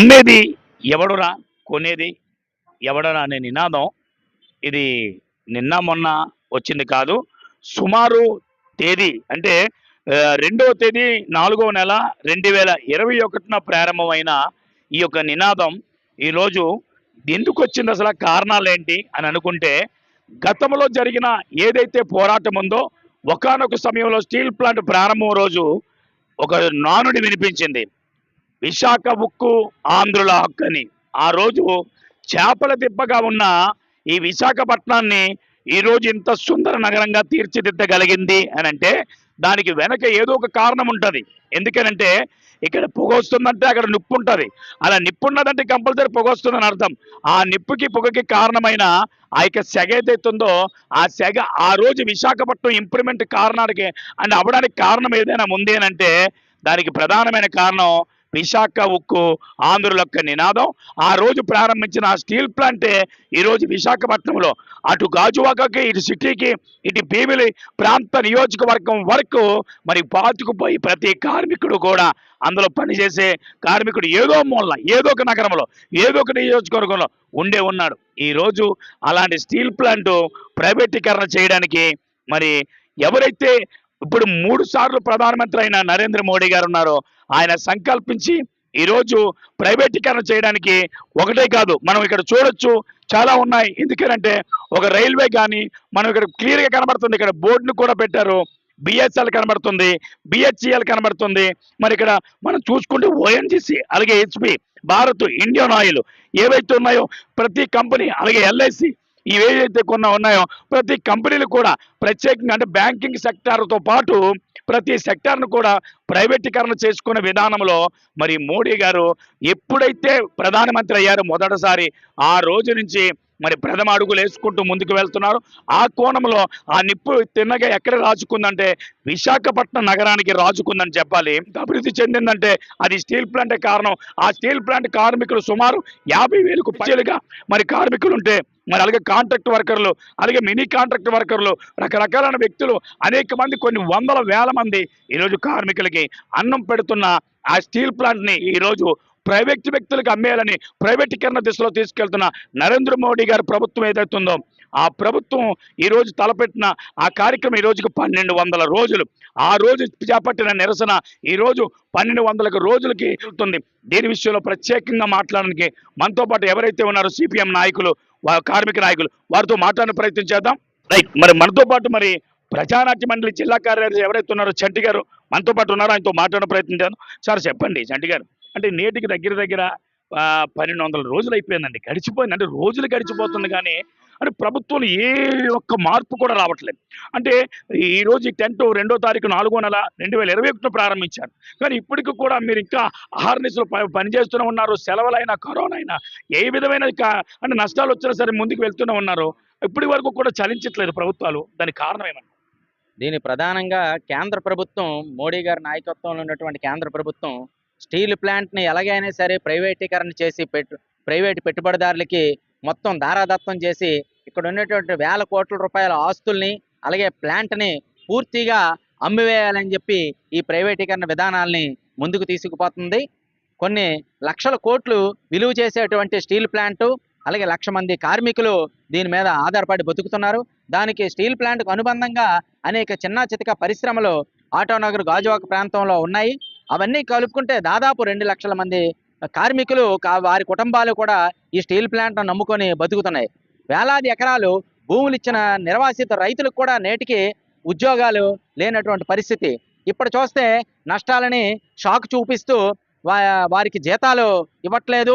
అమ్మేది ఎవడురా? కొనేది ఎవడరా అనే నినాదం ఇది నిన్న మొన్న వచ్చింది కాదు. సుమారు తేదీ అంటే రెండవ తేదీ నాలుగవ నెల రెండు వేల ఇరవై ఒకటిన ప్రారంభమైన ఈ యొక్క నినాదం ఈరోజు ఎందుకు వచ్చింది అసలు కారణాలు ఏంటి అని అనుకుంటే గతంలో జరిగిన ఏదైతే పోరాటం ఉందో ఒకానొక సమయంలో స్టీల్ ప్లాంట్ ప్రారంభం రోజు ఒక నానుడి వినిపించింది. విశాఖ ఉక్కు ఆంధ్రుల హక్కు అని ఆ రోజు చేపల దిబ్బగా ఉన్న ఈ విశాఖపట్నాన్ని ఈ రోజు ఇంత సుందర నగరంగా తీర్చిదిద్దగలిగింది అని అంటే దానికి వెనక ఏదో ఒక కారణం ఉంటుంది. ఎందుకనంటే ఇక్కడ పొగ వస్తుందంటే అక్కడ నిప్పు ఉంటుంది అలా నిప్పు ఉన్నదంటే కంపల్సరీ పొగ వస్తుందని అర్థం. ఆ నిప్పుకి పొగకి కారణమైన ఆ యొక్క సెగ ఏదైతుందో ఆ సెగ ఆ రోజు విశాఖపట్నం ఇంప్రూవ్మెంట్ కారణానికి అండ్ అవ్వడానికి కారణం ఏదైనా ఉంది అని అంటే దానికి ప్రధానమైన కారణం విశాఖ ఉక్కు ఆంధ్రులొక్క నినాదం. ఆ రోజు ప్రారంభించిన ఆ స్టీల్ ప్లాంటే ఈరోజు విశాఖపట్నంలో అటు గాజువాకకి ఇటు సిటీకి ఇటు భీమిలి ప్రాంత నియోజకవర్గం వరకు మరి పాతుకుపోయి ప్రతి కార్మికుడు కూడా అందులో పనిచేసే కార్మికుడు ఏదో మూలన ఏదో ఒక నగరంలో ఏదో ఒక నియోజకవర్గంలో ఉండే ఉన్నాడు. ఈరోజు అలాంటి స్టీల్ ప్లాంట్ ప్రైవేటీకరణ చేయడానికి మరి ఎవరైతే ఇప్పుడు మూడు సార్లు ప్రధానమంత్రి అయిన నరేంద్ర మోడీ గారు ఉన్నారు. ఆయన సంకల్పించి ఈరోజు ప్రైవేటీకరణ చేయడానికి ఒకటే కాదు మనం ఇక్కడ చూడొచ్చు చాలా ఉన్నాయి. ఎందుకంటే ఒక రైల్వే కానీ మనం ఇక్కడ క్లియర్గా కనబడుతుంది ఇక్కడ బోర్డును కూడా పెట్టారు. బిఎస్ఎల్ కనబడుతుంది బిహెచ్ఈఎల్ కనబడుతుంది. మరి ఇక్కడ మనం చూసుకుంటే ఓఎన్జిసి అలాగే హెచ్పి భారత్ ఇండియన్ ఆయిల్ ఏవైతే ఉన్నాయో ప్రతి కంపెనీ అలాగే ఎల్ఐసి ఇవేదైతే కొన్న ఉన్నాయో ప్రతి కంపెనీలు కూడా ప్రత్యేకంగా అంటే బ్యాంకింగ్ సెక్టార్తో పాటు ప్రతి సెక్టార్ను కూడా ప్రైవేటీకరణ చేసుకునే విధానంలో మరి మోడీ గారు ఎప్పుడైతే ప్రధానమంత్రి అయ్యారో మొదటిసారి ఆ రోజు నుంచి మరి ప్రథమ అడుగులు వేసుకుంటూ ముందుకు వెళ్తున్నారు. ఆ కోణంలో ఆ నిప్పు తిన్నగా ఎక్కడ రాజుకుందంటే విశాఖపట్నం నగరానికి రాజుకుందని చెప్పాలి. ఎంత అభివృద్ధి చెందిందంటే అది స్టీల్ ప్లాంటే కారణం. ఆ స్టీల్ ప్లాంట్ కార్మికులు సుమారు యాభై వేలకు పైలుగా మరి కార్మికులు ఉంటే మరి అలాగే కాంట్రాక్ట్ వర్కర్లు అలాగే మినీ కాంట్రాక్ట్ వర్కర్లు రకరకాలైన వ్యక్తులు అనేక మంది కొన్ని వందల వేల మంది ఈరోజు కార్మికులకి అన్నం పెడుతున్న ఆ స్టీల్ ప్లాంట్ని ఈరోజు ప్రైవేట్ వ్యక్తులకు అమ్మేయాలని ప్రైవేటీకరణ దిశలో తీసుకెళ్తున్న నరేంద్ర మోడీ గారి ప్రభుత్వం ఏదైతుందో ఆ ప్రభుత్వం ఈరోజు తలపెట్టిన ఆ కార్యక్రమం ఈ రోజుకి పన్నెండు వందల రోజులు. ఆ రోజు చేపట్టిన నిరసన ఈరోజు పన్నెండు వందలకు రోజులకి వెళ్తుంది. దీని విషయంలో ప్రత్యేకంగా మాట్లాడడానికి మనతో పాటు ఎవరైతే ఉన్నారో సిపిఎం నాయకులు కార్మిక నాయకులు వారితో మాట్లాడిన ప్రయత్నం చేద్దాం. రైట్ మరి మనతో పాటు మరి ప్రజానాట్య మండలి జిల్లా కార్యదర్శి ఎవరైతే ఉన్నారో చంటి గారు మనతో పాటు ఉన్నారో ఆయనతో మాట్లాడిన ప్రయత్నం చేద్దాం. సార్ చెప్పండి చంటి గారు. అంటే నేటికి దగ్గర దగ్గర పన్నెండు వందల రోజులు అయిపోయిందండి గడిచిపోయింది. అంటే రోజులు గడిచిపోతుంది కానీ అంటే ప్రభుత్వం ఏ ఒక్క మార్పు కూడా రావట్లేదు. అంటే ఈ ఈ టెన్త్ రెండో తారీఖు నాలుగో నెల రెండు వేల ఇరవై ఒకటిలో ప్రారంభించారు. కానీ ఇప్పటికి కూడా మీరు ఇంకా ఆహార్నిసులు పనిచేస్తూనే ఉన్నారు. సెలవులైనా కరోనా అయినా ఏ విధమైన కా- అంటే నష్టాలు వచ్చినా సరే ముందుకు వెళ్తూనే ఉన్నారు. ఇప్పటి వరకు కూడా చలించట్లేదు ప్రభుత్వాలు. దానికి కారణం ఏమన్నా దీని ప్రధానంగా కేంద్ర ప్రభుత్వం మోడీ గారి నాయకత్వంలో ఉన్నటువంటి కేంద్ర ప్రభుత్వం స్టీల్ ప్లాంట్ని ఎలాగైనా సరే ప్రైవేటీకరణ చేసి పెట్టు ప్రైవేట్ పెట్టుబడిదారులకి మొత్తం ధారాదత్తం చేసి ఇక్కడ ఉన్నటువంటి వేల కోట్ల రూపాయల ఆస్తుల్ని అలాగే ప్లాంట్ని పూర్తిగా అమ్మివేయాలని చెప్పి ఈ ప్రైవేటీకరణ విధానాల్ని ముందుకు తీసుకుపోతుంది. కొన్ని లక్షల కోట్లు విలువ చేసేటువంటి స్టీల్ ప్లాంటు అలాగే లక్ష మంది కార్మికులు దీని మీద ఆధారపడి బతుకుతున్నారు. దానికి స్టీల్ ప్లాంట్కు అనుబంధంగా అనేక చిన్న చితక పరిశ్రమలు ఆటోనగర్ గాజువాక ప్రాంతంలో ఉన్నాయి. అవన్నీ కలుపుకుంటే దాదాపు రెండు లక్షల మంది కార్మికులు వారి కుటుంబాలు కూడా ఈ స్టీల్ ప్లాంట్ను నమ్ముకొని బతుకుతున్నాయి. వేలాది ఎకరాలు భూములు ఇచ్చిన నిర్వాసిత రైతులకు కూడా నేటికి ఉద్యోగాలు లేనటువంటి పరిస్థితి. ఇప్పుడు చూస్తే నష్టాలని షాక్ చూపిస్తూ వారికి జీతాలు ఇవ్వట్లేదు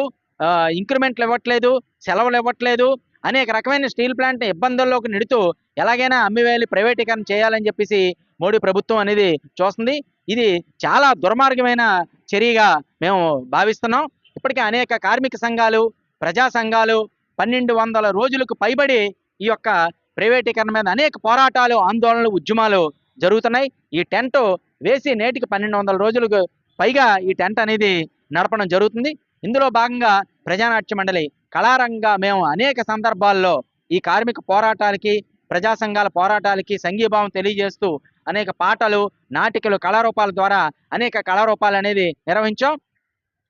ఇంక్రిమెంట్లు ఇవ్వట్లేదు సెలవులు ఇవ్వట్లేదు అనేక రకమైన స్టీల్ ప్లాంట్ ఇబ్బందుల్లోకి నిడుతూ ఎలాగైనా అమ్మివేలి ప్రైవేటీకరణ చేయాలని చెప్పేసి మోడీ ప్రభుత్వం అనేది చూస్తుంది. ఇది చాలా దుర్మార్గమైన చర్యగా మేము భావిస్తున్నాం. ఇప్పటికే అనేక కార్మిక సంఘాలు ప్రజా సంఘాలు పన్నెండు వందల రోజులకు పైబడి ఈ యొక్క ప్రైవేటీకరణ మీద అనేక పోరాటాలు ఆందోళనలు ఉద్యమాలు జరుగుతున్నాయి. ఈ టెంట్ వేసి నేటికి పన్నెండు వందల రోజులకు పైగా ఈ టెంట్ అనేది నడపడం జరుగుతుంది. ఇందులో భాగంగా ప్రజానాట్య మండలి కళారంగా మేము అనేక సందర్భాల్లో ఈ కార్మిక పోరాటాలకి ప్రజా సంఘాల పోరాటాలకి సంఘీభావం తెలియజేస్తూ అనేక పాటలు నాటికలు కళారూపాల ద్వారా అనేక కళారూపాలు అనేది నిర్వహించాం.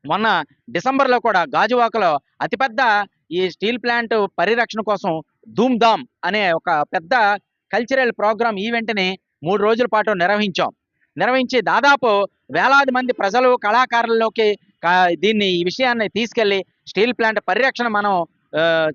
మొన్న డిసెంబర్లో కూడా గాజువాకలో అతిపెద్ద ఈ స్టీల్ ప్లాంట్ పరిరక్షణ కోసం ధూమ్ ధామ్ అనే ఒక పెద్ద కల్చరల్ ప్రోగ్రామ్ ఈవెంట్ని మూడు రోజుల పాటు నిర్వహించాం. నిర్వహించి దాదాపు వేలాది మంది ప్రజలు కళాకారుల్లోకి దీన్ని ఈ విషయాన్ని తీసుకెళ్ళి స్టీల్ ప్లాంట్ పరిరక్షణ మనం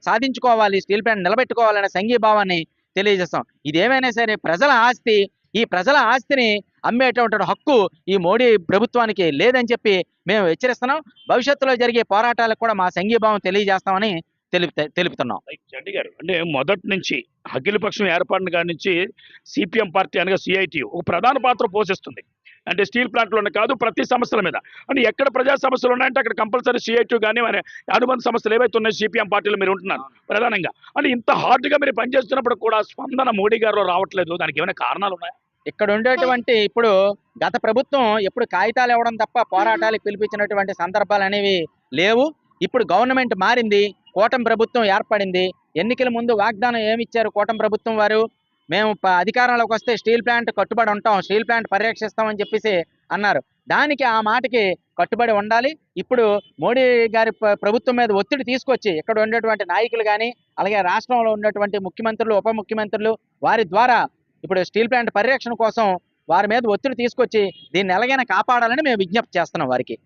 సాధించుకోవాలి స్టీల్ ప్లాంట్ నిలబెట్టుకోవాలనే సంఘీభావాన్ని తెలియజేస్తాం. ఇది ఏమైనా సరే ప్రజల ఆస్తి ఈ ప్రజల ఆస్తిని అమ్మేటటువంటి హక్కు ఈ మోడీ ప్రభుత్వానికి లేదని చెప్పి మేము హెచ్చరిస్తున్నాం. భవిష్యత్తులో జరిగే పోరాటాలకు కూడా మా సంఘీభావం తెలియజేస్తామని తెలుపు తెలుపుతున్నాం. చండి గారు. అంటే మొదటి నుంచి అఖిలపక్షం ఏర్పడిన కాడి నుంచి సిపిఎం పార్టీ అనగా సిఐటి ఒక ప్రధాన పాత్ర పోషిస్తుంది. అంటే స్టీల్ ప్లాంట్లోనే కాదు ప్రతి సమస్యల మీద. అంటే ఎక్కడ ప్రజా సమస్యలు ఉన్నాయంటే అక్కడ కంపల్సరీ సిఐటి కానీ అనుబంధ సమస్యలు ఏవైతే ఉన్నాయో సిపిఎం పార్టీలో మీరు ఉంటున్నారు ప్రధానంగా. అంటే ఇంత హార్డ్గా మీరు పనిచేస్తున్నప్పుడు కూడా స్పందన మోడీ గారు రావట్లేదు. దానికి ఏమైనా కారణాలు ఉన్నాయా? ఇక్కడ ఉండేటువంటి ఇప్పుడు గత ప్రభుత్వం ఎప్పుడు కాగితాలు ఇవ్వడం తప్ప పోరాటాలకు పిలిపించినటువంటి సందర్భాలు అనేవి లేవు. ఇప్పుడు గవర్నమెంట్ మారింది కూటమి ప్రభుత్వం ఏర్పడింది. ఎన్నికల ముందు వాగ్దానం ఏమి ఇచ్చారు కూటమి ప్రభుత్వం వారు? మేము ప- అధికారంలోకి వస్తే స్టీల్ ప్లాంట్ కట్టుబడి ఉంటాం స్టీల్ ప్లాంట్ పరిరక్షిస్తామని చెప్పేసి అన్నారు. దానికి ఆ మాటకి కట్టుబడి ఉండాలి. ఇప్పుడు మోడీ గారి ప్రభుత్వం మీద ఒత్తిడి తీసుకొచ్చి ఇక్కడ ఉండేటువంటి నాయకులు కానీ అలాగే రాష్ట్రంలో ఉన్నటువంటి ముఖ్యమంత్రులు ఉప ముఖ్యమంత్రులు వారి ద్వారా ఇప్పుడు స్టీల్ ప్లాంట్ పరిరక్షణ కోసం వారి మీద ఒత్తిడి తీసుకొచ్చి దీన్ని ఎలాగైనా కాపాడాలని మేము విజ్ఞప్తి చేస్తున్నాం వారికి.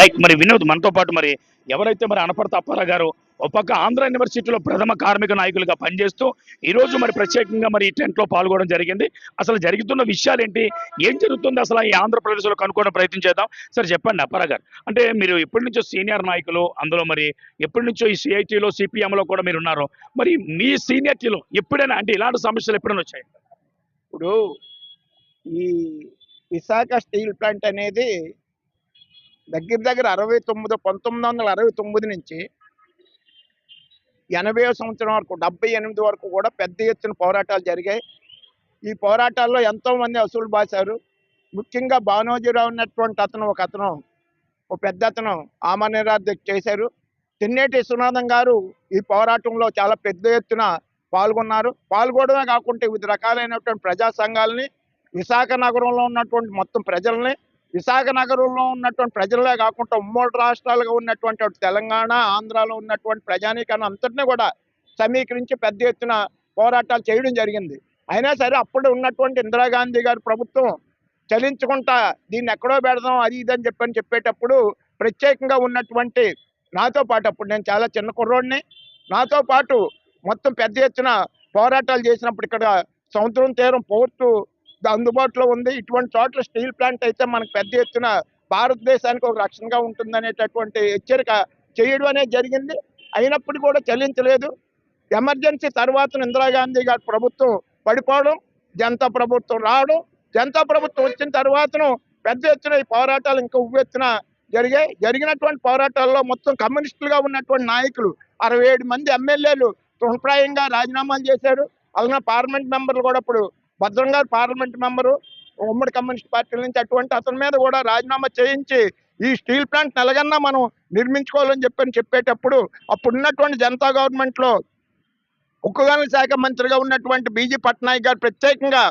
రైట్ మరి వినోద్ మనతో పాటు మరి ఎవరైతే మరి అనపడత అప్పారావు గారు ఒక పక్క ఆంధ్ర యూనివర్సిటీలో ప్రథమ కార్మిక నాయకులుగా పనిచేస్తూ ఈరోజు మరి ప్రత్యేకంగా మరి ఈ టెంట్లో పాల్గొనడం జరిగింది. అసలు జరుగుతున్న విషయాలు ఏంటి ఏం జరుగుతుంది అసలు ఈ ఆంధ్రప్రదేశ్లో కనుక్కోవడం ప్రయత్నం చేద్దాం. సరే చెప్పండి అప్పారా గారు. అంటే మీరు ఎప్పటి నుంచో సీనియర్ నాయకులు అందులో మరి ఎప్పటి నుంచో ఈ సిఐటిలో సిపిఎంలో కూడా మీరు ఉన్నారు మరి మీ సీనియర్టీలో ఎప్పుడైనా అంటే ఇలాంటి సమస్యలు ఎప్పుడైనా వచ్చాయి? ఇప్పుడు ఈ విశాఖ స్టీల్ ప్లాంట్ అనేది దగ్గర దగ్గర అరవై తొమ్మిది పంతొమ్మిది వందల అరవై తొమ్మిది నుంచి ఎనభై సంవత్సరం వరకు డెబ్బై ఎనిమిది వరకు కూడా పెద్ద ఎత్తున పోరాటాలు జరిగాయి. ఈ పోరాటాల్లో ఎంతో మంది అసూలు బాశారు. ముఖ్యంగా భానోజీరావు ఉన్నటువంటి అతను ఒక అతను ఒక పెద్ద అతను ఆమనిరాధ చేశారు. తిన్నేటి విశ్వనాథం గారు ఈ పోరాటంలో చాలా పెద్ద ఎత్తున పాల్గొన్నారు. పాల్గొనడమే కాకుండా వివిధ రకాలైనటువంటి ప్రజా సంఘాలని విశాఖ నగరంలో ఉన్నటువంటి మొత్తం ప్రజల్ని విశాఖ నగరంలో ఉన్నటువంటి ప్రజలే కాకుండా ఉమ్మడి రాష్ట్రాలుగా ఉన్నటువంటి తెలంగాణ ఆంధ్రాలో ఉన్నటువంటి ప్రజానీకాన్ని అంతటినీ కూడా సమీకరించి పెద్ద ఎత్తున పోరాటాలు చేయడం జరిగింది. అయినా సరే అప్పుడు ఉన్నటువంటి ఇందిరాగాంధీ గారి ప్రభుత్వం చలించుకుంటా దీన్ని ఎక్కడో పెడదాం అది ఇది అని చెప్పని చెప్పేటప్పుడు ప్రత్యేకంగా ఉన్నటువంటి నాతో పాటు అప్పుడు నేను చాలా చిన్న కుర్రోడిని నాతో పాటు మొత్తం పెద్ద ఎత్తున పోరాటాలు చేసినప్పుడు ఇక్కడ సముద్రం తీరం పోర్టు అందుబాటులో ఉంది. ఇటువంటి చోట్ల స్టీల్ ప్లాంట్ అయితే మనకు పెద్ద ఎత్తున భారతదేశానికి ఒక రక్షణగా ఉంటుందనేటటువంటి హెచ్చరిక చేయడం అనేది జరిగింది. అయినప్పుడు కూడా చెల్లించలేదు. ఎమర్జెన్సీ తర్వాత ఇందిరాగాంధీ గారి ప్రభుత్వం పడిపోవడం జనతా ప్రభుత్వం రావడం జనతా ప్రభుత్వం వచ్చిన తర్వాతను పెద్ద ఎత్తున ఈ పోరాటాలు ఇంకా ఉవ్వెత్తున జరిగాయి. జరిగినటువంటి పోరాటాల్లో మొత్తం కమ్యూనిస్టులుగా ఉన్నటువంటి నాయకులు అరవై ఏడు మంది ఎమ్మెల్యేలు తృణప్రాయంగా రాజీనామాలు చేశారు. అలాగే పార్లమెంట్ మెంబర్లు కూడా ఇప్పుడు భద్రం గారు పార్లమెంట్ మెంబరు ఉమ్మడి కమ్యూనిస్ట్ పార్టీల నుంచి అటువంటి అతని మీద కూడా రాజీనామా చేయించి ఈ స్టీల్ ప్లాంట్ ఎలాగన్నా మనం నిర్మించుకోవాలని చెప్పని చెప్పేటప్పుడు అప్పుడు ఉన్నటువంటి జనతా గవర్నమెంట్లో ఉక్కు గనుల శాఖ మంత్రిగా ఉన్నటువంటి బీజీ పట్నాయక్ గారు ప్రత్యేకంగా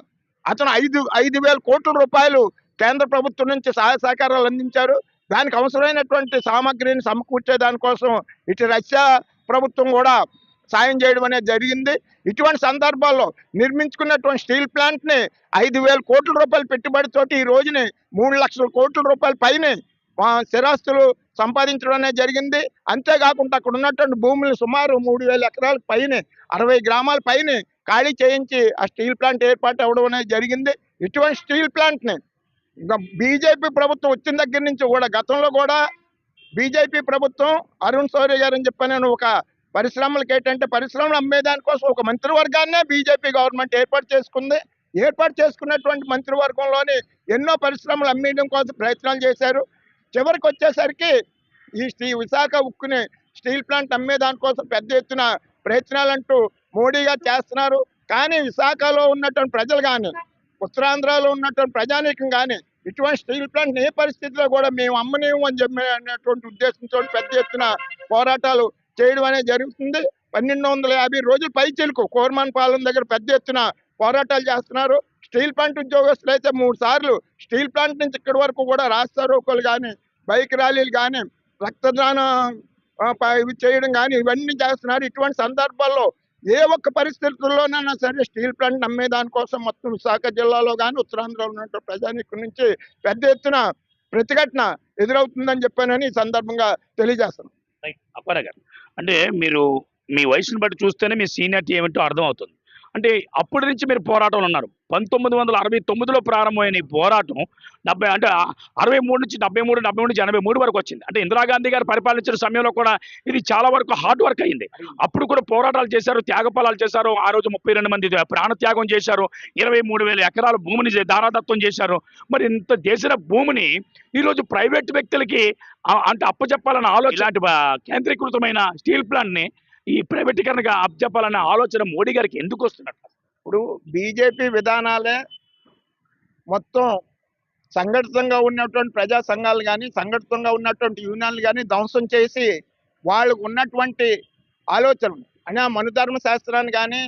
అతను ఐదు ఐదు వేల కోట్ల రూపాయలు కేంద్ర ప్రభుత్వం నుంచి సహాయ సహకారాలు అందించారు. దానికి అవసరమైనటువంటి సామాగ్రిని సమకూర్చే దానికోసం ఇటు రష్యా ప్రభుత్వం కూడా సాయం చేయడం అనేది జరిగింది. ఇటువంటి సందర్భాల్లో నిర్మించుకున్నటువంటి స్టీల్ ప్లాంట్ని ఐదు వేల కోట్ల రూపాయల పెట్టుబడితోటి ఈ రోజుని మూడు లక్షల కోట్ల రూపాయల పైనే స్థిరాస్తులు సంపాదించడం అనేది జరిగింది. అంతేకాకుండా అక్కడ ఉన్నటువంటి భూములు సుమారు మూడు వేల ఎకరాల పైన అరవై గ్రామాల పైనే ఖాళీ చేయించి ఆ స్టీల్ ప్లాంట్ ఏర్పాటు అవ్వడం అనేది జరిగింది. ఇటువంటి స్టీల్ ప్లాంట్ని బీజేపీ ప్రభుత్వం వచ్చిన దగ్గర నుంచి కూడా గతంలో కూడా బీజేపీ ప్రభుత్వం అరుణ్ శౌర్య గారు అని చెప్పి నేను ఒక పరిశ్రమలకు ఏంటంటే పరిశ్రమలు అమ్మేదానికోసం ఒక మంత్రివర్గాన్నే బీజేపీ గవర్నమెంట్ ఏర్పాటు చేసుకుంది. ఏర్పాటు చేసుకున్నటువంటి మంత్రివర్గంలోని ఎన్నో పరిశ్రమలు అమ్మేయడం కోసం ప్రయత్నాలు చేశారు. చివరికి వచ్చేసరికి ఈ స్టీ విశాఖ ఉక్కుని స్టీల్ ప్లాంట్ అమ్మే దానికోసం పెద్ద ఎత్తున ప్రయత్నాలంటూ మోడీ గారు చేస్తున్నారు. కానీ విశాఖలో ఉన్నటువంటి ప్రజలు కానీ ఉత్తరాంధ్రలో ఉన్నటువంటి ప్రజానీకం కానీ ఇటువంటి స్టీల్ ప్లాంట్ ఏ పరిస్థితిలో కూడా మేము అమ్మనేము అని చెప్పి అనేటువంటి ఉద్దేశంతో పెద్ద ఎత్తున పోరాటాలు చేయడం అనేది జరుగుతుంది. పన్నెండు వందల యాభై రోజులు పైచిలుకు కోర్మాన్ పాలెం దగ్గర పెద్ద ఎత్తున పోరాటాలు చేస్తున్నారు. స్టీల్ ప్లాంట్ ఉద్యోగస్తులు అయితే మూడు సార్లు స్టీల్ ప్లాంట్ నుంచి ఇక్కడి వరకు కూడా రాస్తారు కానీ బైక్ ర్యాలీలు కానీ రక్తదానం ఇవి చేయడం కానీ ఇవన్నీ చేస్తున్నారు. ఇటువంటి సందర్భాల్లో ఏ ఒక్క పరిస్థితుల్లోనైనా సరే స్టీల్ ప్లాంట్ నమ్మే దానికోసం మొత్తం విశాఖ జిల్లాలో కానీ ఉత్తరాంధ్రలో ఉన్నటువంటి ప్రజానికం నుంచి పెద్ద ఎత్తున ప్రతిఘటన ఎదురవుతుందని చెప్పానని ఈ సందర్భంగా తెలియజేస్తున్నాను అప్పారా అంటే మీరు మీ వయసుని బట్టి చూస్తేనే మీ సీనియారిటీ ఏమిటో అర్థమవుతుంది. అంటే అప్పటి నుంచి మీరు పోరాటంలో ఉన్నారు. పంతొమ్మిది వందల అరవై తొమ్మిదిలో ప్రారంభమైన ఈ పోరాటం డెబ్బై అంటే అరవై మూడు నుంచి డెబ్బై మూడు డెబ్బై మూడు నుంచి ఎనభై మూడు వరకు వచ్చింది. అంటే ఇందిరాగాంధీ గారు పరిపాలించిన సమయంలో కూడా ఇది చాలా వరకు హార్డ్ వర్క్ అయింది. అప్పుడు కూడా పోరాటాలు చేశారు త్యాగఫలాలు చేశారు. ఆ రోజు ముప్పై రెండు మంది ప్రాణత్యాగం చేశారు. ఇరవై మూడు వేల ఎకరాల భూమిని దారాదత్వం చేశారు. మరి ఇంత చేసిన భూమిని ఈరోజు ప్రైవేట్ వ్యక్తులకి అంటే అప్పచెప్పాలన్న ఆలోచన ఇలాంటి కేంద్రీకృతమైన స్టీల్ ప్లాంట్ని ఈ ప్రైవేటీకరణగా అప్పచెప్పాలన్న ఆలోచన మోడీ గారికి ఎందుకు వస్తున్నట్టు? ఇప్పుడు బీజేపీ విధానాలే మొత్తం సంఘటితంగా ఉన్నటువంటి ప్రజా సంఘాలు కానీ సంఘటితంగా ఉన్నటువంటి యూనియన్లు కానీ ధ్వంసం చేసి వాళ్ళకు ఉన్నటువంటి ఆలోచనలు అనే మనుధర్మ శాస్త్రాన్ని కానీ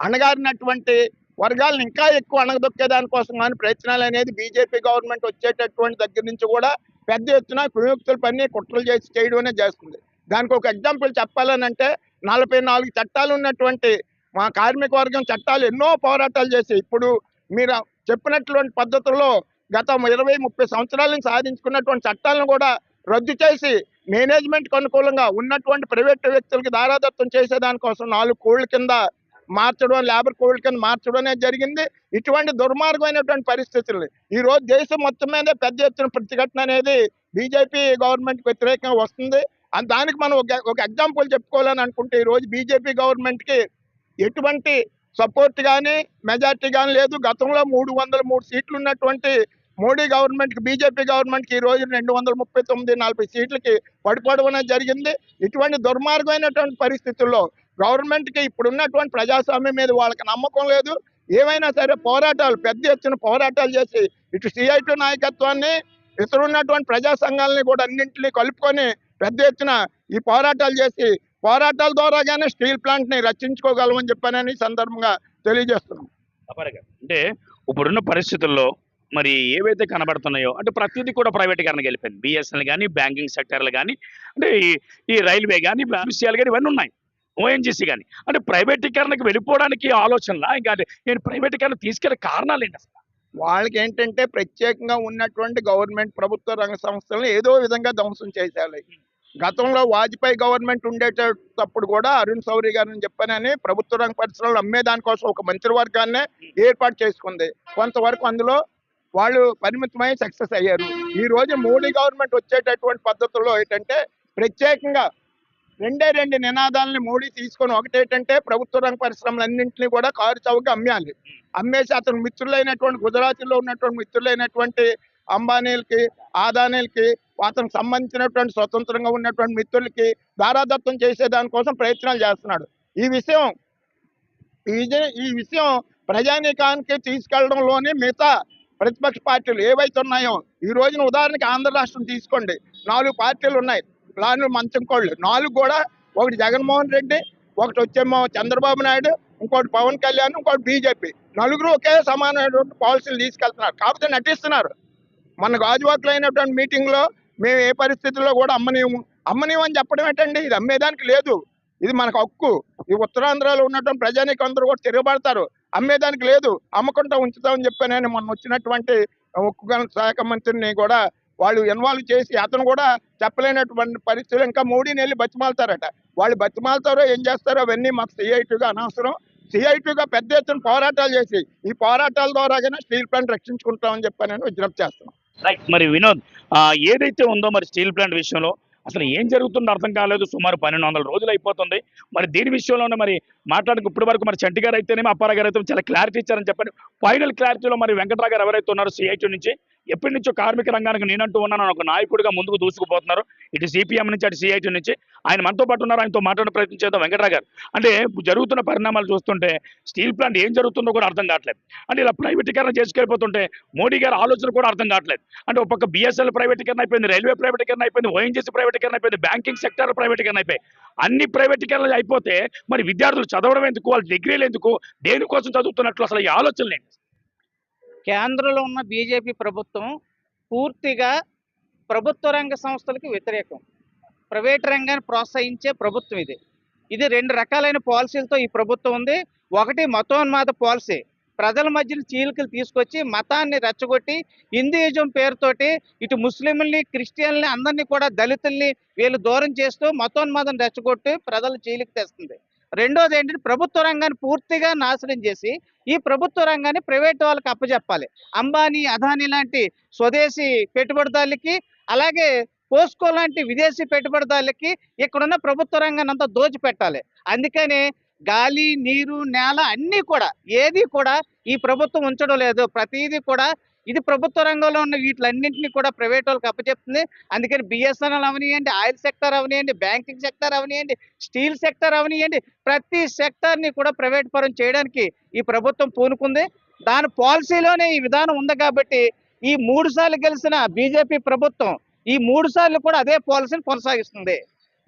అణగారినటువంటి వర్గాలను ఇంకా ఎక్కువ అణగదొక్కేదానికోసం కానీ ప్రయత్నాలు అనేది బీజేపీ గవర్నమెంట్ వచ్చేటటువంటి దగ్గర నుంచి కూడా పెద్ద ఎత్తున కుయుక్తుల పని కుట్రలు చేసి చేయడం అనేది చేస్తుంది. దానికి ఒక ఎగ్జాంపుల్ చెప్పాలని అంటే నలభై నాలుగు చట్టాలు ఉన్నటువంటి మా కార్మిక వర్గం చట్టాలు ఎన్నో పోరాటాలు చేసి ఇప్పుడు మీరు చెప్పినటువంటి పద్ధతుల్లో గత ఇరవై ముప్పై సంవత్సరాలను సాధించుకున్నటువంటి చట్టాలను కూడా రద్దు చేసి మేనేజ్మెంట్కి అనుకూలంగా ఉన్నటువంటి ప్రైవేట్ వ్యక్తులకి దారాదత్తం చేసేదానికోసం నాలుగు కోళ్ళ కింద మార్చడం లేబర్ కోళ్ళ కింద మార్చడం అనేది జరిగింది. ఇటువంటి దుర్మార్గమైనటువంటి పరిస్థితులు. ఈ రోజు దేశం మొత్తం మీద పెద్ద ఎత్తున ప్రతిఘటన అనేది బీజేపీ గవర్నమెంట్కి వ్యతిరేకంగా వస్తుంది. దానికి మనం ఒక ఒక ఎగ్జాంపుల్ చెప్పుకోవాలని అనుకుంటే ఈ రోజు బీజేపీ గవర్నమెంట్కి ఎటువంటి సపోర్ట్ కానీ మెజార్టీ కానీ లేదు. గతంలో మూడు వందల మూడు సీట్లు ఉన్నటువంటి మోడీ గవర్నమెంట్కి బీజేపీ గవర్నమెంట్కి ఈ రోజు రెండు వందల ముప్పై తొమ్మిది నలభై సీట్లకి పడిపోవడం జరిగింది. ఇటువంటి దుర్మార్గమైనటువంటి పరిస్థితుల్లో గవర్నమెంట్కి ఇప్పుడున్నటువంటి ప్రజాస్వామ్యం మీద వాళ్ళకి నమ్మకం లేదు. ఏమైనా సరే పోరాటాలు పెద్ద ఎత్తున పోరాటాలు చేసి ఇటు సిఐటి నాయకత్వాన్ని ఇతరున్నటువంటి ప్రజా సంఘాలని కూడా అన్నింటినీ కలుపుకొని పెద్ద ఎత్తున ఈ పోరాటాలు చేసి పోరాటాల ద్వారాగానే స్టీల్ ప్లాంట్ని రక్షించుకోగలమని చెప్పానని సందర్భంగా తెలియజేస్తున్నాం. అంటే ఇప్పుడున్న పరిస్థితుల్లో మరి ఏవైతే కనబడుతున్నాయో అంటే ప్రతిదీ కూడా ప్రైవేటీకరణకి వెళ్ళిపోయింది బిఎస్ఎన్ఎల్ కానీ బ్యాంకింగ్ సెక్టర్లు కానీ అంటే ఈ ఈ రైల్వే కానీ విషయాలు కానీ ఇవన్నీ ఉన్నాయి. ఓఎన్జీసీ కానీ అంటే ప్రైవేటీకరణకి వెళ్ళిపోవడానికి ఆలోచనలా? ఇంకా అంటే నేను ప్రైవేటీకరణ తీసుకెళ్ళే కారణాలు ఏంటి అసలు? వాళ్ళకి ఏంటంటే ప్రత్యేకంగా ఉన్నటువంటి గవర్నమెంట్ ప్రభుత్వ రంగ సంస్థలను ఏదో విధంగా ధ్వంసం చేసేయాలి. గతంలో వాజ్పేయి గవర్నమెంట్ ఉండేటప్పుడు కూడా అరుణ్ సౌరి గారిని చెప్పానని ప్రభుత్వ రంగ పరిశ్రమలు అమ్మేదానికోసం ఒక మంత్రివర్గాన్నే ఏర్పాటు చేసుకుంది. కొంతవరకు అందులో వాళ్ళు పరిమితమై సక్సెస్ అయ్యారు. ఈ రోజు మోడీ గవర్నమెంట్ వచ్చేటటువంటి పద్ధతుల్లో ఏంటంటే ప్రత్యేకంగా రెండే రెండు నినాదాలని మోడీ తీసుకొని ఒకటేటంటే ప్రభుత్వ రంగ పరిశ్రమలన్నింటినీ కూడా కారు చౌకగా అమ్మేయాలి అమ్మేసి అతను మిత్రులైనటువంటి గుజరాతీలో ఉన్నటువంటి మిత్రులైనటువంటి అంబానీలకి ఆదానీలకి అతనికి సంబంధించినటువంటి స్వతంత్రంగా ఉన్నటువంటి మిత్రులకి దారాదత్తం చేసే దానికోసం ప్రయత్నాలు చేస్తున్నాడు. ఈ విషయం ఈ ఈ విషయం ప్రజానీకానికి తీసుకెళ్ళడంలోనే మిగతా ప్రతిపక్ష పార్టీలు ఏవైతే ఉన్నాయో ఈ రోజున ఉదాహరణకి ఆంధ్ర రాష్ట్రం తీసుకోండి. నాలుగు పార్టీలు ఉన్నాయి. ప్లాన్లు మంచం కోళ్ళు. నాలుగు కూడా ఒకటి జగన్మోహన్ రెడ్డి ఒకటి వచ్చేమో చంద్రబాబు నాయుడు ఇంకోటి పవన్ కళ్యాణ్ ఇంకోటి బీజేపీ. నలుగురు ఒకే సమానమైనటువంటి పాలసీలు తీసుకెళ్తున్నారు. కాకపోతే నటిస్తున్నారు. మన గాజువాక్లో అయినటువంటి మీటింగ్లో మేము ఏ పరిస్థితుల్లో కూడా అమ్మనీయము. అమ్మనీయమని చెప్పడం ఏంటండి? ఇది అమ్మేదానికి లేదు. ఇది మనకు హక్కు. ఈ ఉత్తరాంధ్రలో ఉన్నటువంటి ప్రజానికి అందరూ కూడా తిరగబడతారు. అమ్మేదానికి లేదు. అమ్మకుండా ఉంచుతామని చెప్పానని మొన్న వచ్చినటువంటి ఉక్కు శాఖ మంత్రిని కూడా. వాళ్ళు ఇన్వాల్వ్ చేసి అతను కూడా చెప్పలేనటువంటి పరిస్థితులు. ఇంకా మోడీని వెళ్ళి బతిమాలతారట. వాళ్ళు బతిమాలుతారో ఏం చేస్తారో అవన్నీ మాకు సిఐటీగా అనవసరం. సిఐటీగా పెద్ద ఎత్తున పోరాటాలు చేసి ఈ పోరాటాల ద్వారాగానే స్టీల్ ప్లాంట్ రక్షించుకుంటామని చెప్పానని విజ్ఞప్తి చేస్తున్నాను రైట్ మరి వినోద్ ఏదైతే ఉందో మరి స్టీల్ ప్లాంట్ విషయంలో అసలు ఏం జరుగుతుందో అర్థం కాలేదు. సుమారు పన్నెండు వందల రోజులు అయిపోతుంది. మరి దీని విషయంలోనే మరి మాట్లాడుకు ఇప్పటి వరకు మరి చంటి గారు అయితేనేమి అప్పారా గారు అయితే చాలా క్లారిటీ ఇచ్చారని చెప్పండి. ఫైనల్ క్లారిటీలో మరి వెంకట్రావు గారు ఎవరైతే ఉన్నారో సిఐటి నుంచి ఎప్పటి నుంచో కార్మిక రంగానికి నేనంటూ ఉన్నాను. ఒక నాయకుడిగా ముందుకు దూసుకుపోతున్నారు. ఇటు సిపిఎం నుంచి అటు సిఐటి నుంచి. ఆయన మనతో పాటు ఉన్నారు. ఆయనతో మాట్లాడే ప్రయత్నం చేద్దాం. వెంకటరావు గారు. అంటే జరుగుతున్న పరిణామాలు చూస్తుంటే స్టీల్ ప్లాంట్ ఏం జరుగుతుందో కూడా అర్థం కావట్లేదు. అంటే ఇలా ప్రైవేటీకరణ చేసుకెళ్ళిపోతుంటే మోడీ గారి ఆలోచన కూడా అర్థం కావట్లేదు. అంటే ఒక పక్క బిఎస్ఎల్ ప్రైవేటీకరణ అయిపోయింది రైల్వే ప్రైవేటీకరణ అయిపోయింది ఓఎన్జీసీ ప్రైవేటీకరణ అయిపోయింది బ్యాంకింగ్ సెక్టర్ ప్రైవేటీకరణ అయిపోయి అన్ని ప్రైవేటీకరణలు అయిపోతే మరి విద్యార్థులు చదవడం ఎందుకు? వాళ్ళ డిగ్రీలు ఎందుకు? దేనికోసం చదువుతున్నట్లు అసలు ఈ ఆలోచనలు ఏంటి? కేంద్రంలో ఉన్న బీజేపీ ప్రభుత్వం పూర్తిగా ప్రభుత్వ రంగ సంస్థలకి వ్యతిరేకం. ప్రైవేట్ రంగాన్ని ప్రోత్సహించే ప్రభుత్వం ఇది. ఇది రెండు రకాలైన పాలసీలతో ఈ ప్రభుత్వం ఉంది. ఒకటి మతోన్మాద పాలసీ. ప్రజల మధ్యన చీలికలు తీసుకొచ్చి మతాన్ని రెచ్చగొట్టి హిందూయిజం పేరుతోటి ఇటు ముస్లింలని క్రిస్టియన్ని అందరినీ కూడా దళితుల్ని వీళ్ళు దూరం చేస్తూ మతోన్మాదం రెచ్చగొట్టి ప్రజలు చీలిక తెస్తుంది. రెండోది ఏంటంటే ప్రభుత్వ రంగాన్ని పూర్తిగా నాశనం చేసి ఈ ప్రభుత్వ రంగాన్ని ప్రైవేట్ వాళ్ళకి అప్పచెప్పాలి అంబానీ అదానీ లాంటి స్వదేశీ పెట్టుబడిదారులకి అలాగే పోస్కో లాంటి విదేశీ పెట్టుబడిదారులకి ఇక్కడున్న ప్రభుత్వ రంగాన్ని అంతా దోచిపెట్టాలి. అందుకనే గాలి నీరు నేల అన్నీ కూడా ఏది కూడా ఈ ప్రభుత్వం ఉంచడం లేదు. ప్రతిదీ కూడా ఇది ప్రభుత్వ రంగంలో ఉన్న వీటిలన్నింటినీ కూడా ప్రైవేట్ వాళ్ళకి అప్పచెప్తుంది. అందుకని బిఎస్ఎన్ఎల్ అవనియండి ఆయిల్ సెక్టర్ అవనియండి బ్యాంకింగ్ సెక్టర్ అవనియండి స్టీల్ సెక్టర్ అవనియండి ప్రతి సెక్టార్ని కూడా ప్రైవేట్ పరం చేయడానికి ఈ ప్రభుత్వం పూనుకుంది. దాని పాలసీలోనే ఈ విధానం ఉంది కాబట్టి ఈ మూడు సార్లు గెలిచిన బీజేపీ ప్రభుత్వం ఈ మూడు సార్లు కూడా అదే పాలసీని కొనసాగిస్తుంది.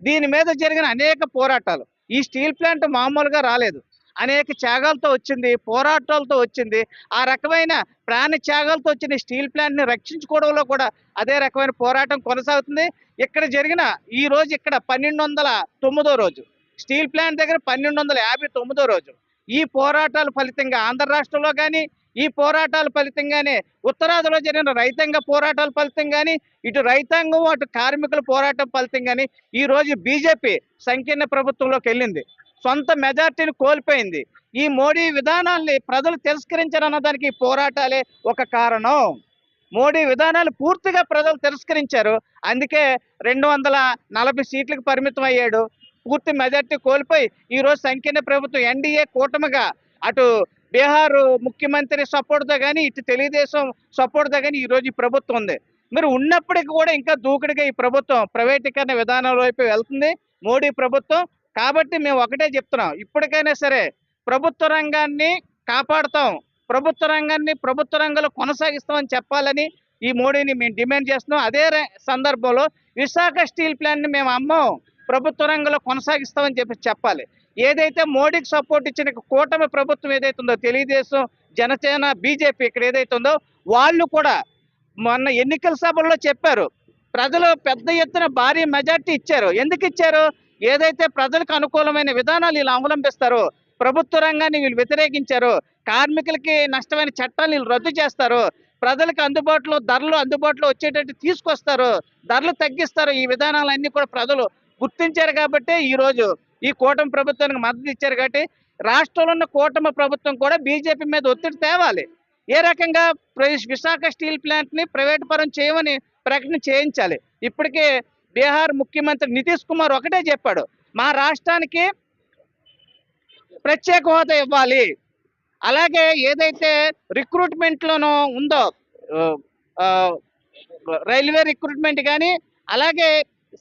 దీని మీద జరిగిన అనేక పోరాటాలు. ఈ స్టీల్ ప్లాంట్ మామూలుగా రాలేదు. అనేక త్యాగాలతో వచ్చింది పోరాటాలతో వచ్చింది. ఆ రకమైన ప్రాణ త్యాగాలతో వచ్చిన స్టీల్ ప్లాంట్ని రక్షించుకోవడంలో కూడా అదే రకమైన పోరాటం కొనసాగుతుంది. ఇక్కడ జరిగిన ఈ రోజు ఇక్కడ పన్నెండు వందల తొమ్మిదో రోజు స్టీల్ ప్లాంట్ దగ్గర పన్నెండు వందల యాభై తొమ్మిదో రోజు. ఈ పోరాటాల ఫలితంగా ఆంధ్ర రాష్ట్రంలో కానీ ఈ పోరాటాల ఫలితంగానే ఉత్తరాదిలో జరిగిన రైతాంగ పోరాటాల ఫలితంగానే ఇటు రైతాంగం అటు కార్మికుల పోరాటం ఫలితంగానే ఈ రోజు బీజేపీ సంకీర్ణ ప్రభుత్వంలోకి వెళ్ళింది. సొంత మెజార్టీని కోల్పోయింది. ఈ మోడీ విధానాల్ని ప్రజలు తిరస్కరించారన్న దానికి ఈ పోరాటాలే ఒక కారణం. మోడీ విధానాలు పూర్తిగా ప్రజలు తిరస్కరించారు. అందుకే రెండు వందల నలభై సీట్లకు పరిమితం అయ్యాడు. పూర్తి మెజార్టీ కోల్పోయి ఈరోజు సంకీర్ణ ప్రభుత్వం ఎన్డీఏ కూటమిగా అటు బీహార్ ముఖ్యమంత్రి సపోర్ట్తో కానీ ఇటు తెలుగుదేశం సపోర్ట్తో కానీ ఈ రోజు ఈ ప్రభుత్వం ఉంది. మీరు ఉన్నప్పటికీ కూడా ఇంకా దూకుడుగా ఈ ప్రభుత్వం ప్రైవేటీకరణ విధానం వైపు వెళ్తుంది. మోడీ ప్రభుత్వం కాబట్టి మేము ఒకటే చెప్తున్నాం. ఇప్పటికైనా సరే ప్రభుత్వ రంగాన్ని కాపాడుతాం. ప్రభుత్వ రంగాన్ని ప్రభుత్వ రంగంలో కొనసాగిస్తామని చెప్పాలని ఈ మోడీని మేము డిమాండ్ చేస్తున్నాం. అదే సందర్భంలో విశాఖ స్టీల్ ప్లాంట్ని మేము అమ్మం. ప్రభుత్వ రంగంలో కొనసాగిస్తామని చెప్పి చెప్పాలి. ఏదైతే మోడీకి సపోర్ట్ ఇచ్చిన కూటమి ప్రభుత్వం ఏదైతే ఉందో తెలుగుదేశం జనసేన బీజేపీ ఇక్కడ ఏదైతే ఉందో వాళ్ళు కూడా మొన్న ఎన్నికల సభల్లో చెప్పారు. ప్రజలు పెద్ద ఎత్తున భారీ మెజార్టీ ఇచ్చారు. ఎందుకు ఇచ్చారు? ఏదైతే ప్రజలకు అనుకూలమైన విధానాలు వీళ్ళు అవలంబిస్తారో ప్రభుత్వ రంగాన్ని వీళ్ళు వ్యతిరేకించారు కార్మికులకి నష్టమైన చట్టాలు వీళ్ళు రద్దు చేస్తారు ప్రజలకు అందుబాటులో ధరలు అందుబాటులో వచ్చేటట్టు తీసుకొస్తారు ధరలు తగ్గిస్తారు ఈ విధానాలన్నీ కూడా ప్రజలు గుర్తించారు కాబట్టి ఈ రోజు ఈ కూటమి ప్రభుత్వానికి మద్దతు ఇచ్చారు కాబట్టి రాష్ట్రంలో ఉన్న కూటమి ప్రభుత్వం కూడా బీజేపీ మీద ఒత్తిడి తేవాలి. ఏ రకంగా విశాఖ స్టీల్ ప్లాంట్ని ప్రైవేట్ పరం చేయమని ప్రకటన చేయించాలి. ఇప్పటికే బీహార్ ముఖ్యమంత్రి నితీష్ కుమార్ ఒకటే చెప్పాడు మా రాష్ట్రానికి ప్రత్యేక హోదా ఇవ్వాలి. అలాగే ఏదైతే రిక్రూట్మెంట్లోనూ ఉందో రైల్వే రిక్రూట్మెంట్ కానీ అలాగే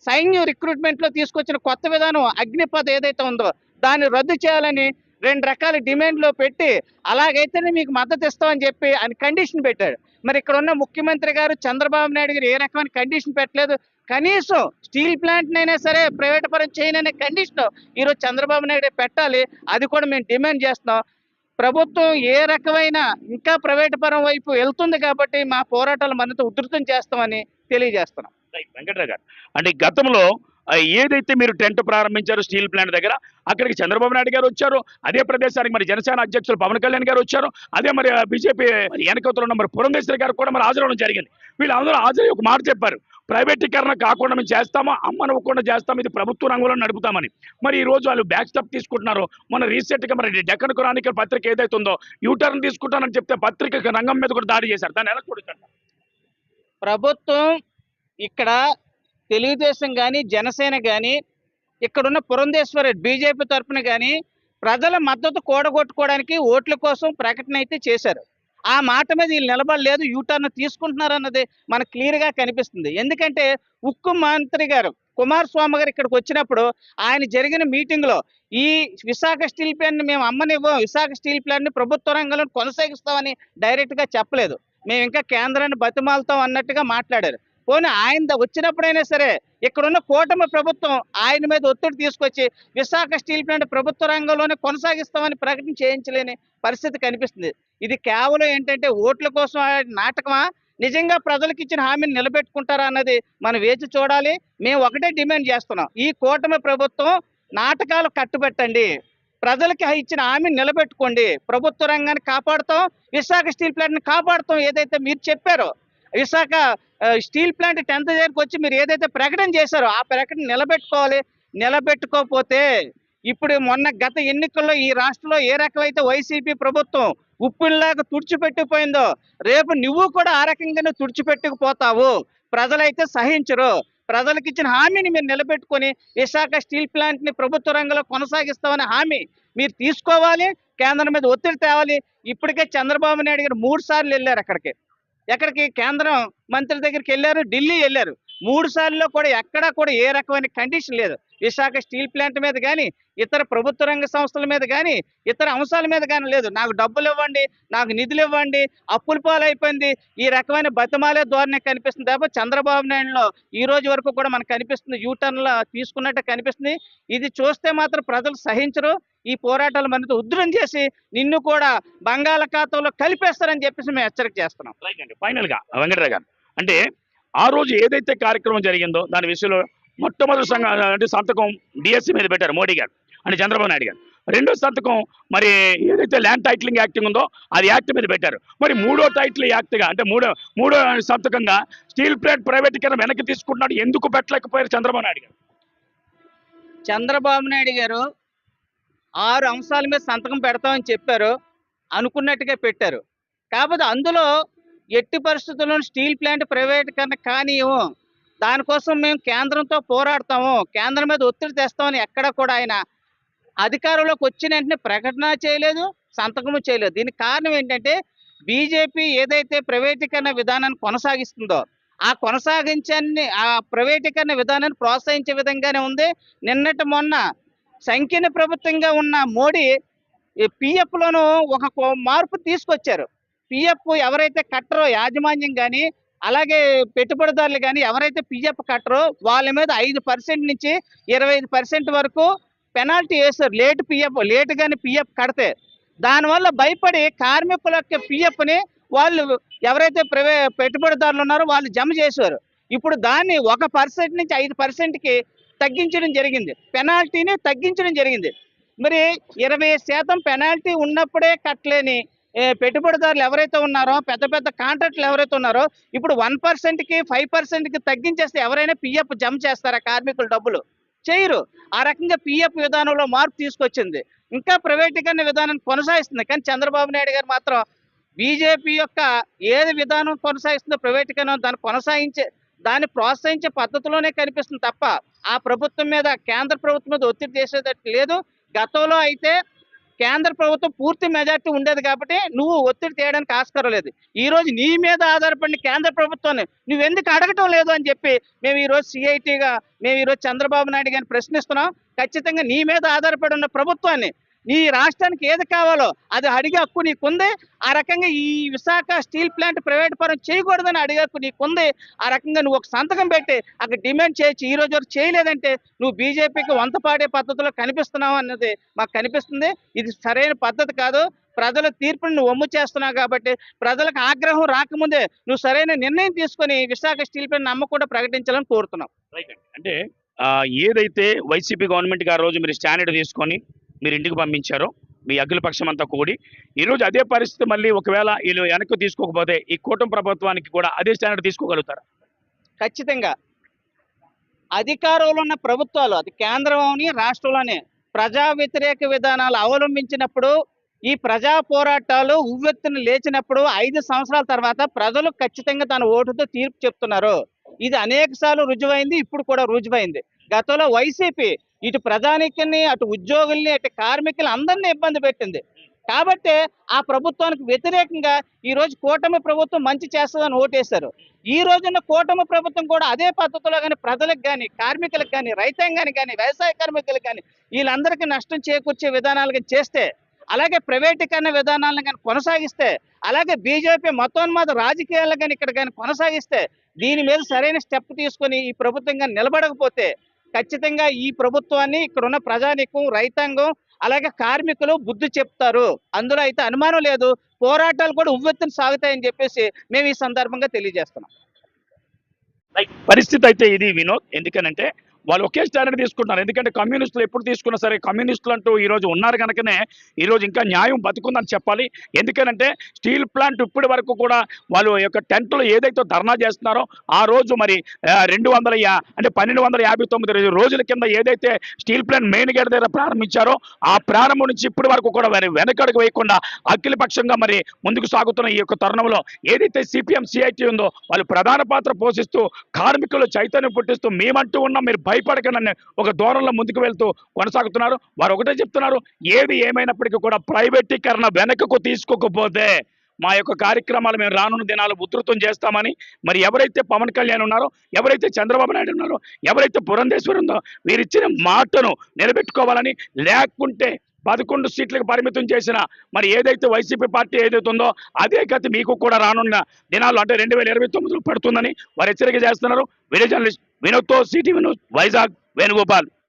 సైన్య రిక్రూట్మెంట్లో తీసుకొచ్చిన కొత్త విధానం అగ్నిపథ ఏదైతే ఉందో దాన్ని రద్దు చేయాలని రెండు రకాల డిమాండ్లు పెట్టి అలాగైతేనే మీకు మద్దతు ఇస్తామని చెప్పి ఆయన కండిషన్ పెట్టాడు. మరి ఇక్కడ ఉన్న ముఖ్యమంత్రి గారు చంద్రబాబు నాయుడు గారు ఏ రకమైన కండిషన్ పెట్టలేదు కనీసం స్టీల్ ప్లాంట్నైనా సరే ప్రైవేట్ పరం చేయననే కండిషన్ ఈరోజు చంద్రబాబు నాయుడు పెట్టాలి. అది కూడా మేము డిమాండ్ చేస్తున్నాం. ప్రభుత్వం ఏ రకమైన ఇంకా ప్రైవేట్ పరం వైపు వెళ్తుంది కాబట్టి మా పోరాటాలు మరింత ఉధృతం చేస్తామని తెలియజేస్తున్నాం. వెంకటరావు గారు. అంటే గతంలో ఏదైతే మీరు టెంట్ ప్రారంభించారో స్టీల్ ప్లాంట్ దగ్గర అక్కడికి చంద్రబాబు నాయుడు గారు వచ్చారు. అదే ప్రదేశానికి మరి జనసేన అధ్యక్షులు పవన్ కళ్యాణ్ గారు వచ్చారు. అదే మరి బీజేపీ వెనకతో ఉన్న మరి పురంధేశ్వరి గారు కూడా మరి హాజరవడం జరిగింది. వీళ్ళందరూ హాజరై ఒక మాట చెప్పారు. ప్రైవేటీకరణ కాకుండా మేము చేస్తామా? అమ్మనివ్వకుండా చేస్తాం ఇది ప్రభుత్వ రంగంలో నడుపుతామని. మరి ఈ రోజు వాళ్ళు బ్యాక్ స్టెప్ తీసుకుంటున్నారు. మన రీసెంట్గా మరి డెక్కన్ క్రానికల్ పత్రిక ఏదైతే ఉందో యూటర్న్ తీసుకుంటానని చెప్తే పత్రిక రంగం మీద కూడా దాడి చేశారు. దాన్ని ఎలా చూడొచ్చు ప్రభుత్వం ఇక్కడ తెలుగుదేశం కానీ జనసేన కానీ ఇక్కడున్న పురంధేశ్వర బీజేపీ తరఫున కానీ ప్రజల మద్దతు కూడగొట్టుకోవడానికి ఓట్ల కోసం ప్రకటన అయితే చేశారు. ఆ మాట మీద వీళ్ళు నిలబడలేదు యూటర్న్ తీసుకుంటున్నారు అన్నది మనకు క్లియర్గా కనిపిస్తుంది. ఎందుకంటే ఉక్కు మంత్రి గారు కుమారస్వామి గారు ఇక్కడికి వచ్చినప్పుడు ఆయన జరిగిన మీటింగ్లో ఈ విశాఖ స్టీల్ ప్లాంట్ని మేము అమ్మనివ్వం విశాఖ స్టీల్ ప్లాంట్ని ప్రభుత్వ రంగంలో కొనసాగిస్తామని డైరెక్ట్గా చెప్పలేదు. మేము ఇంకా కేంద్రాన్ని బతిమాలుతాం అన్నట్టుగా మాట్లాడారు. పోనీ ఆయన వచ్చినప్పుడైనా సరే ఇక్కడున్న కూటమి ప్రభుత్వం ఆయన మీద ఒత్తిడి తీసుకొచ్చి విశాఖ స్టీల్ ప్లాంట్ ప్రభుత్వ రంగంలోనే కొనసాగిస్తామని ప్రకటన చేయించలేని పరిస్థితి కనిపిస్తుంది. ఇది కేవలం ఏంటంటే ఓట్ల కోసం నాటకమా? నిజంగా ప్రజలకు ఇచ్చిన హామీని నిలబెట్టుకుంటారా అన్నది మనం వేచి చూడాలి. మేము ఒకటే డిమాండ్ చేస్తున్నాం. ఈ కూటమి ప్రభుత్వం నాటకాలు కట్టుబెట్టండి. ప్రజలకి ఇచ్చిన హామీని నిలబెట్టుకోండి. ప్రభుత్వ రంగాన్ని కాపాడుతాం. విశాఖ స్టీల్ ప్లాంట్ని కాపాడుతాం. ఏదైతే మీరు చెప్పారో విశాఖ స్టీల్ ప్లాంట్ టెన్త్ దగ్గరకు వచ్చి మీరు ఏదైతే ప్రకటన చేశారో ఆ ప్రకటన నిలబెట్టుకోవాలి. నిలబెట్టుకోకపోతే ఇప్పుడు మొన్న గత ఎన్నికల్లో ఈ రాష్ట్రంలో ఏ రకమైతే వైసీపీ ప్రభుత్వం ఉప్పుల్లాగా తుడిచిపెట్టిపోయిందో రేపు నువ్వు కూడా ఆ రకంగానే తుడిచిపెట్టుకుపోతావు. ప్రజలైతే సహించరు. ప్రజలకు ఇచ్చిన హామీని మీరు నిలబెట్టుకొని విశాఖ స్టీల్ ప్లాంట్ని ప్రభుత్వ రంగంలో కొనసాగిస్తామనే హామీ మీరు తీసుకోవాలి. కేంద్రం మీద ఒత్తిడి తేవాలి. ఇప్పటికే చంద్రబాబు నాయుడు గారు మూడు సార్లు వెళ్ళారు అక్కడికి. ఎక్కడికి? కేంద్రం మంత్రి దగ్గరికి వెళ్ళారు ఢిల్లీ వెళ్ళారు. మూడు సార్లు కూడా ఎక్కడా కూడా ఏ రకమైన కండిషన్ లేదు. విశాఖ స్టీల్ ప్లాంట్ మీద కానీ ఇతర ప్రభుత్వ రంగ సంస్థల మీద కానీ ఇతర అంశాల మీద కానీ లేదు. నాకు డబ్బులు ఇవ్వండి నాకు నిధులు ఇవ్వండి అప్పుల పాలైపోయింది. ఈ రకమైన బతిమాలే ధోరణి కనిపిస్తుంది. తప్ప చంద్రబాబు నాయుడులో ఈ రోజు వరకు కూడా మనకు కనిపిస్తుంది. యూటర్న్లో తీసుకున్నట్టు కనిపిస్తుంది. ఇది చూస్తే మాత్రం ప్రజలు సహించరు. ఈ పోరాటాలు మరింత ఉధృతం చేసి నిన్ను కూడా బంగాళాఖాతంలో కలిపేస్తారని చెప్పేసి మేము హెచ్చరిక చేస్తున్నాం. రైట్ అండి. వెంకటరావు గారు. అంటే ఆ రోజు ఏదైతే కార్యక్రమం జరిగిందో దాని విషయంలో మొట్టమొదటి సంఘ అంటే సంతకం డిఎస్సి మీద పెట్టారు మోడీ గారు అంటే చంద్రబాబు నాయుడు గారు. రెండో సంతకం మరి ఏదైతే ల్యాండ్ టైటిలింగ్ యాక్టింగ్ ఉందో అది యాక్ట్ మీద పెట్టారు. మరి మూడో టైటిల్ యాక్ట్గా అంటే మూడో మూడో సంతకంగా స్టీల్ ప్లాంట్ ప్రైవేటీకరణ వెనక్కి తీసుకుంటున్నాడు ఎందుకు పెట్టలేకపోయారు చంద్రబాబు నాయుడు గారు? చంద్రబాబు నాయుడు గారు ఆరు అంశాల మీద సంతకం పెడతామని చెప్పారు అనుకున్నట్టుగా పెట్టారు. కాకపోతే అందులో ఎట్టి పరిస్థితుల్లో స్టీల్ ప్లాంట్ ప్రైవేటీకరణ కానీయము దానికోసం మేము కేంద్రంతో పోరాడతాము. కేంద్రం మీద ఒత్తిడి తెస్తామని ఎక్కడ కూడా ఆయన అధికారంలోకి వచ్చిన వెంటనే ప్రకటన చేయలేదు సంతకము చేయలేదు. దీనికి కారణం ఏంటంటే బీజేపీ ఏదైతే ప్రైవేటీకరణ విధానాన్ని కొనసాగిస్తుందో ఆ కొనసాగించని ఆ ప్రైవేటీకరణ విధానాన్ని ప్రోత్సహించే విధంగానే ఉంది. నిన్నటి మొన్న సంకీర్ణ ప్రభుత్వంగా ఉన్న మోడీ ఈ ఒక మార్పు తీసుకొచ్చారు. పిఎఫ్ ఎవరైతే కట్టరో యాజమాన్యం కానీ అలాగే పెట్టుబడిదారులు కానీ ఎవరైతే పిఎఫ్ కట్టరో వాళ్ళ మీద ఐదు పర్సెంట్ నుంచి ఇరవై ఐదు పర్సెంట్ వరకు పెనాల్టీ వేస్తారు. లేట్ పిఎఫ్ లేట్ కానీ పిఎఫ్ కడితే. దానివల్ల భయపడి కార్మికుల యొక్క పిఎఫ్ని వాళ్ళు ఎవరైతే ప్రవే పెట్టుబడిదారులు ఉన్నారో వాళ్ళు జమ చేశారు. ఇప్పుడు దాన్ని ఒక పర్సెంట్ నుంచి ఐదు పర్సెంట్కి తగ్గించడం జరిగింది. పెనాల్టీని తగ్గించడం జరిగింది. మరి ఇరవై శాతం పెనాల్టీ ఉన్నప్పుడే కట్టలేని పెట్టుబడిదారులు ఎవరైతే ఉన్నారో పెద్ద పెద్ద కాంట్రాక్టులు ఎవరైతే ఉన్నారో ఇప్పుడు వన్ పర్సెంట్కి ఫైవ్ పర్సెంట్కి తగ్గించేస్తే ఎవరైనా పిఎఫ్ జమ చేస్తారా కార్మికుల డబ్బులు? చేయరు. ఆ రకంగా పిఎఫ్ విధానంలో మార్పు తీసుకొచ్చింది. ఇంకా ప్రైవేటీకరణ విధానం కొనసాగిస్తుంది. కానీ చంద్రబాబు నాయుడు గారు మాత్రం బీజేపీ యొక్క ఏది విధానం కొనసాగిస్తుందో ప్రైవేటీకరణ దాన్ని కొనసాగించే దాన్ని ప్రోత్సహించే పద్ధతిలోనే కనిపిస్తుంది తప్ప ఆ ప్రభుత్వం మీద కేంద్ర ప్రభుత్వం మీద ఒత్తిడి చేసేటట్టు లేదు. గతంలో అయితే కేంద్ర ప్రభుత్వం పూర్తి మెజార్టీ ఉండేది కాబట్టి నువ్వు ఒత్తిడి చేయడానికి ఆస్కారం లేదు ఈరోజు నీ మీద ఆధారపడిన కేంద్ర ప్రభుత్వాన్ని నువ్వెందుకు అడగటం లేదు అని చెప్పి మేము ఈరోజు సిఐటీగా సిఐటిగా మేము ఈ రోజు చంద్రబాబు నాయుడు గారిని ప్రశ్నిస్తున్నాం. ఖచ్చితంగా నీ మీద ఆధారపడి ఉన్న ప్రభుత్వాన్ని నీ రాష్ట్రానికి ఏది కావాలో అది అడిగే హక్కు నీకుంది. ఆ రకంగా ఈ విశాఖ స్టీల్ ప్లాంట్ ప్రైవేట్ పరం చేయకూడదని అడిగే హక్కు నీకుంది. ఆ రకంగా నువ్వు ఒక సంతకం పెట్టి అక్కడ డిమాండ్ చేయొచ్చు ఈ రోజు వరకు చేయలేదంటే నువ్వు బీజేపీకి వంత పాడే పద్ధతిలో కనిపిస్తున్నావు అన్నది మాకు కనిపిస్తుంది. ఇది సరైన పద్ధతి కాదు. ప్రజల తీర్పుని నువ్వు ఒమ్ము చేస్తున్నావు కాబట్టి ప్రజలకు ఆగ్రహం రాకముందే నువ్వు సరైన నిర్ణయం తీసుకొని విశాఖ స్టీల్ ప్లాంట్ నమ్మకుండా ప్రకటించాలని కోరుతున్నాం. అంటే ఏదైతే వైసీపీ గవర్నమెంట్ గారు రోజు మీరు స్టాండర్డ్ తీసుకొని మీరు ఇంటికి పంపించారో మీ అఖిల పక్షం అంతా కూడి ఈరోజు అదే పరిస్థితి మళ్ళీ ఒకవేళ వీళ్ళు వెనక్కి తీసుకోకపోతే ఈ కూటమి ప్రభుత్వానికి కూడా అదే స్టాండర్డ్ తీసుకోగలుగుతారు? ఖచ్చితంగా. అధికారంలో ఉన్న ప్రభుత్వాలు అది కేంద్రంలోని రాష్ట్రంలోనే ప్రజా వ్యతిరేక విధానాలు అవలంబించినప్పుడు ఈ ప్రజా పోరాటాలు ఉవ్వెత్తున లేచినప్పుడు ఐదు సంవత్సరాల తర్వాత ప్రజలు ఖచ్చితంగా తన ఓటుతో తీర్పు చెప్తున్నారు. ఇది అనేక సార్లు రుజువైంది ఇప్పుడు కూడా రుజువైంది. గతంలో వైసీపీ ఇటు ప్రజానికుల్ని అటు ఉద్యోగుల్ని అటు కార్మికులు అందరినీ ఇబ్బంది పెట్టింది. కాబట్టి ఆ ప్రభుత్వానికి వ్యతిరేకంగా ఈ రోజు కూటమి ప్రభుత్వం మంచి చేస్తుందని ఓటేశారు. ఈ రోజున కూటమి ప్రభుత్వం కూడా అదే పద్ధతిలో కానీ ప్రజలకు కానీ కార్మికులకు కానీ రైతాంగానికి కానీ వ్యవసాయ కార్మికులకు కానీ వీళ్ళందరికీ నష్టం చేకూర్చే విధానాలు చేస్తే అలాగే ప్రైవేటీకరణ విధానాలను కానీ కొనసాగిస్తే అలాగే బీజేపీ మతోన్మాద రాజకీయాలను కానీ ఇక్కడ కానీ కొనసాగిస్తే దీని మీద సరైన స్టెప్ తీసుకొని ఈ ప్రభుత్వం కానీ నిలబడకపోతే ఖచ్చితంగా ఈ ప్రభుత్వాన్ని ఇక్కడ ఉన్న ప్రజానికం రైతాంగం అలాగే కార్మికులు బుద్ధి చెప్తారు. అందులో అయితే అనుమానం లేదు. పోరాటాలు కూడా ఉవ్వెత్తున సాగుతాయని చెప్పేసి మేము ఈ సందర్భంగా తెలియజేస్తున్నాం. పరిస్థితి అయితే ఇది వినోద్. ఎందుకనంటే వాళ్ళు ఒకే స్టాండర్డ్ తీసుకుంటున్నారు. ఎందుకంటే కమ్యూనిస్టులు ఎప్పుడు తీసుకున్నా సరే కమ్యూనిస్టులు అంటూ ఈ రోజు ఉన్నారు కనుకనే ఈ రోజు ఇంకా న్యాయం బతుకుందని చెప్పాలి. ఎందుకనంటే స్టీల్ ప్లాంట్ ఇప్పటి వరకు కూడా వాళ్ళు యొక్క టెంట్లో ఏదైతే ధర్నా చేస్తున్నారో ఆ రోజు మరి రెండు వందల అంటే పన్నెండు వందల యాభై తొమ్మిది రోజు- రోజుల కింద ఏదైతే స్టీల్ ప్లాంట్ మెయిన్ గేట్ దగ్గర ప్రారంభించారో ఆ ప్రారంభం నుంచి ఇప్పటి వరకు కూడా మరి వెనకడుగు వేయకుండా అఖిలపక్షంగా మరి ముందుకు సాగుతున్న ఈ యొక్క తరుణంలో ఏదైతే సిపిఎం సిఐటి ఉందో వాళ్ళు ప్రధాన పాత్ర పోషిస్తూ కార్మికులు చైతన్యం పుట్టిస్తూ మేమంటూ ఉన్నాం. మీరు భయపడకండి ఒక దూరంలో ముందుకు వెళ్తూ కొనసాగుతున్నారు. వారు ఒకటే చెప్తున్నారు ఏది ఏమైనప్పటికీ కూడా ప్రైవేటీకరణ వెనకకు తీసుకోకపోతే మా యొక్క కార్యక్రమాలు మేము రానున్న దినాలు ఉధృతం చేస్తామని మరి ఎవరైతే పవన్ కళ్యాణ్ ఉన్నారో ఎవరైతే చంద్రబాబు నాయుడు ఉన్నారో ఎవరైతే పురంధేశ్వరి ఉందో వీరిచ్చిన మాటను నిలబెట్టుకోవాలని లేకుంటే పదకొండు సీట్లకు పరిమితం చేసిన మరి ఏదైతే వైసీపీ పార్టీ ఏదైతే ఉందో అదే గతి మీకు కూడా రానున్న దినాల్లో అంటే రెండు వేల ఇరవై తొమ్మిదిలో పడుతుందని వారు హెచ్చరిక చేస్తున్నారు. వీడియో జర్నలిస్ట్ వినోద్తో సిటీ వినోద్ వైజాగ్ వేణుగోపాల్.